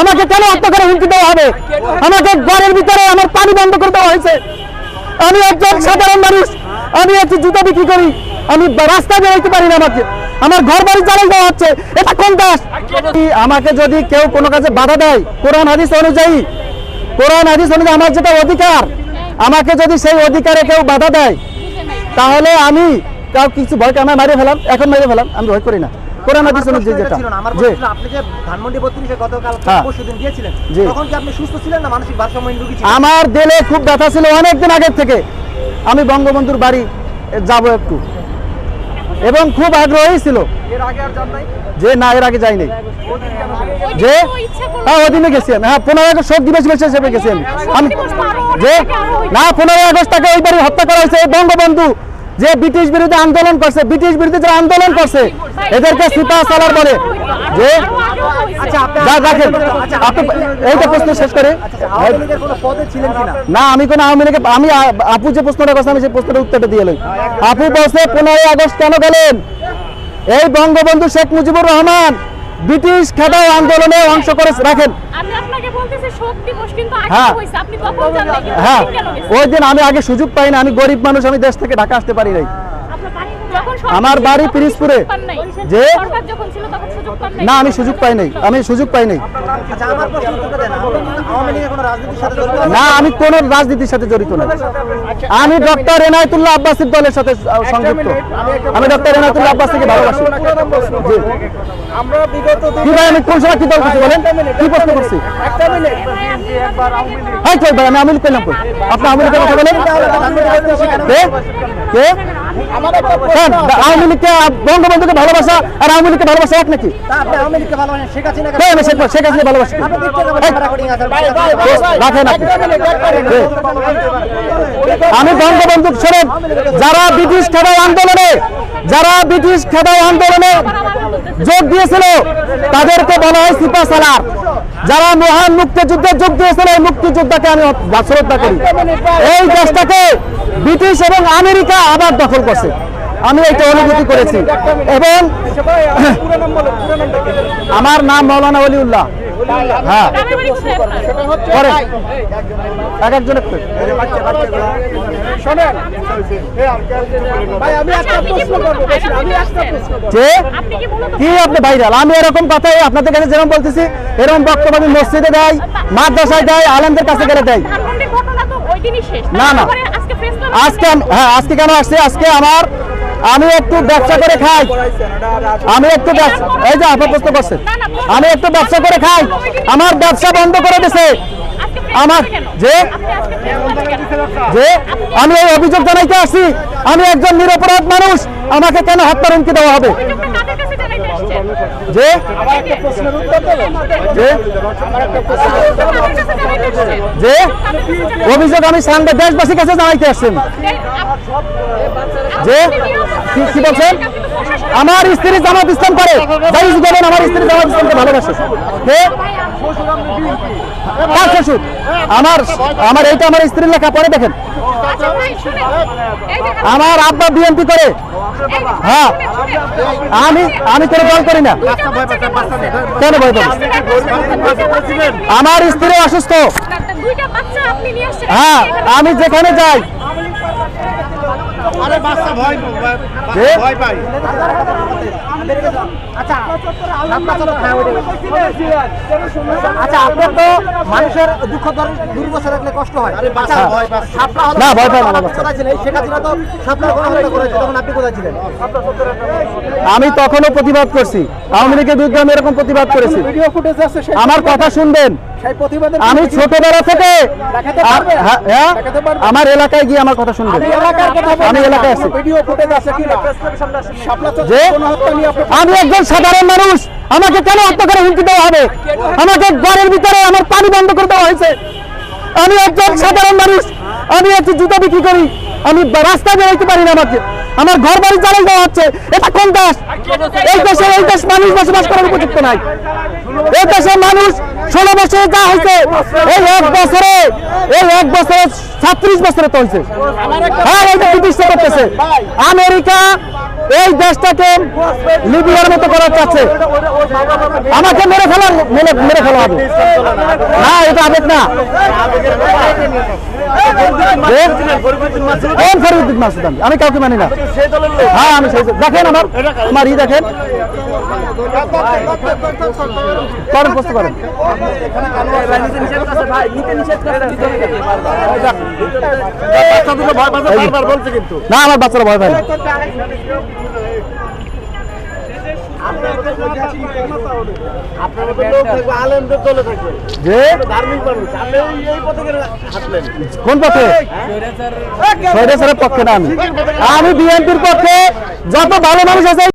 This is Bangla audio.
আমাকে কেন হত্যা করে হুমকি দেওয়া হবে? আমাকে ঘরের ভিতরে আমার পানি বন্ধ করে দেওয়া হয়েছে। আমি একজন সাধারণ মানুষ আমি একটু জুতা বিক্রি করি। আমি রাস্তায় বেরোতে পারি না আমাকে। আমার ঘর বাড়ি জ্বালাই দেওয়া হচ্ছে। এটা কোন দাস? আমাকে যদি কেউ কোনো কাজে বাধা দেয় কোরআন হাদিস অনুযায়ী কোরআন হাদিস অনুযায়ী আমার যেটা অধিকার আমাকে যদি সেই অধিকারে কেউ বাধা দেয় তাহলে আমি কাউ কিছু ভয় আমার মারিয়ে ফেলাম এখন মারিয়ে ফেলাম আমি ভয় করি না। কোরআন হাদিস অনুযায়ী যেটা। যে আপনি যে ধানমন্ডি গতকাল হ্যাঁ। পরশুদিন তখন কি আপনি সুস্থ ছিলেন না মানসিক ভারসাম্যহীন রোগী ছিলেন? আমার দিলে খুব ব্যথা ছিল অনেক দিন আগের থেকে। আমি বঙ্গবন্ধুর বাড়ি যাব একটু। এবং খুব আগ্রহী ছিল। এর আগে আর জান যে না এর আগে যাইনি। যে? হ্যাঁ ওদিনে গেছি আমি। হ্যাঁ পনেরো আগস্ট শোক দিবস হিসেবে গেছি আমি। আমি যে? না পনেরো আগস্ট তাকে ওই বাড়ি হত্যা করা হয়েছে। বঙ্গবন্ধু যে ব্রিটিশ বিরুদ্ধে আন্দোলন করছে ব্রিটিশ বিরুদ্ধে যারা আন্দোলন করছে এদেরকে সিপা সালার বলে। যে আচ্ছা আপনি রাখেন। এইটা প্রশ্ন শেষ করে। না আমি কোনো আওয়ামী লীগের আমি আপু যে প্রশ্নটা করছে আমি সেই প্রশ্নটা উত্তরটা দিয়ে আপু বলছে পনেরোই আগস্ট কেন গেলেন? এই বঙ্গবন্ধু শেখ মুজিবুর রহমান ব্রিটিশ খেদাও আন্দোলনে অংশ করে রাখেন। হ্যাঁ। হ্যাঁ? ওই দিন আমি আগে সুযোগ পাই না আমি গরিব মানুষ আমি দেশ থেকে ঢাকা আসতে পারি নাই আপনার বাড়ি যখন সরকার আমার বাড়ি পিরিজপুরে। যে? সরকার যখন ছিল তখন সুযোগ পান নাই। না আমি সুযোগ পাই নাই। আমি সুযোগ পাই নাই। আচ্ছা? না আমি কোন রাজনীতির সাথে জড়িত না। আমি ডক্টর এনায়তুল্লাহ আব্বাসির দলের সাথে সংযুক্ত। আমি ডক্টর এনায়তুল্লাহ আব্বাসীকে ভালোবাসি। জি। আমরা বিগত কি ভাই আমি কোন সময় কি দল করছি বলেন? কি প্রশ্ন করছি? একটা মিনিট। হাই কই ভাই আমি আমিল করলাম আপনি আমিল কথা বলেন। কে? আওয়ামী লীগকে বঙ্গবন্ধুকে ভালোবাসা আর আওয়ামী লীগকে ভালোবাসা এক নাকি? শেখ হাসিনা ভালোবাসি? আমি বঙ্গবন্ধু শোনেন যারা ব্রিটিশ খেদাও আন্দোলনে যারা ব্রিটিশ খেদাও আন্দোলনে যোগ দিয়েছিল তাদেরকে বলা হয় সিপা সালার। যারা মহান মুক্তিযুদ্ধে যোগ দিয়েছিল, এই মুক্তিযোদ্ধাকে আমি শ্রদ্ধা করি। এই দেশটাকে ব্রিটিশ এবং আমেরিকা আবার দখল করছে। আমি এটা অনুভূতি করেছি। এবং আমার নাম মৌলানা অলিউল্লাহ। হ্যাঁ। যে কি আপনি ভাইরাল? আমি এরকম কথাই আপনাদের কাছে যেরকম বলতেছি এরকম বক্তব্য আমি মসজিদে দেয় মাদ্রাসায় দেয় আলেমদের কাছে গেলে দেয় ওই না, না। আজকে হ্যাঁ আজকে কেন আসছে? আজকে আমার আমি একটু ব্যবসা করে খাই। আমি একটু ব্যবসা এই যে আপনার প্রশ্ন করছেন আমি একটু ব্যবসা করে খাই। আমার ব্যবসা বন্ধ করে দিছে। আমার যে যে আমি এই অভিযোগ জানাইতে আসি আমি একজন নিরপরাধ মানুষ, আমাকে কেন হত্যার হুমকি দেওয়া হবে? যে? যে? আমি সাংবাদ দেশবাসীর কাছে জানাইতে আসছেন যে? কি বলছেন? আমার স্ত্রী জামাত ইসলাম করে। বলেন আমার স্ত্রী জামাত ইসলামকে ভালোবাসে। কার শ্বশুর। আমার আমার এইটা আমার স্ত্রীর লেখা পরে দেখেন। আমার আব্বা বিএনপি করে। হ্যাঁ। আমি আমি কোনো দল করি না। কেন ভয় পাবো? আমার স্ত্রী অসুস্থ। হ্যাঁ আমি যেখানে যাই আরে বাচ্চা ভয় ভয় পাই আচ্ছা। আচ্ছা আপনার তো মানুষের দুঃখ দর- দুর্দশা কষ্ট হয়। বাচ্চা আচ্ছা, না, ভয় না, শেখ হাসিনা তো শাপলা গণহত্যা করেছে, তখন আপনি কোথায় ছিলেন? আমি তখনও প্রতিবাদ করছি। আওয়ামী লীগের বিরুদ্ধে আমি এরকম প্রতিবাদ করেছি। ভিডিও ফুটেজ আছে আমার কথা শুনবেন। আমি ছোটবেলা থেকে? হ্যাঁ, হ্যাঁ? আমার এলাকায় গিয়ে আমার কথা শুনবেন আমি এলাকায় আছি। যে? আমি একজন সাধারণ মানুষ আমাকে কেন হত্যা করে হুমকি দেওয়া হবে? আমাকে ঘরের ভিতরে আমার পানি বন্ধ করে দেওয়া হয়েছে। আমি একজন সাধারণ মানুষ আমি একটু জুতা বিক্রি করি। আমি রাস্তায় বেরোতে পারি না আমাকে। আমার ঘর বাড়ি জ্বালাই দেওয়া হচ্ছে। এটা কোন দেশ? এই দেশে এই দেশ মানুষ বসবাস করার উপযুক্ত নাই। এই দেশের মানুষ ষোলো বছরে যা হয়েছে, এই এক বছরে, এই এক বছরে ছাত্রিশ বছরে তো হয়েছে। হ্যাঁ এইটা ব্রিটিশরা করতেছে। আমেরিকা এই দেশটাকে লিবিয়ার মতো করার চাচ্ছে। আমাকে মেরে ফেলার মেরে ফেলা হবে। না, এটা আবেগ না? কোন ফরিদুদ্দিন মাসুদ আমি? আমি কাউকে মানি না। হ্যাঁ আমি সেই দেখেন আমার আমার ই দেখেন। করেন প্রশ্ন করেন। না আমার বাচ্চারা ভয় পায় না। কোন পথে? পক্ষে না আমি। আমি বিএনপির পক্ষে যত ভালো মানুষ আছে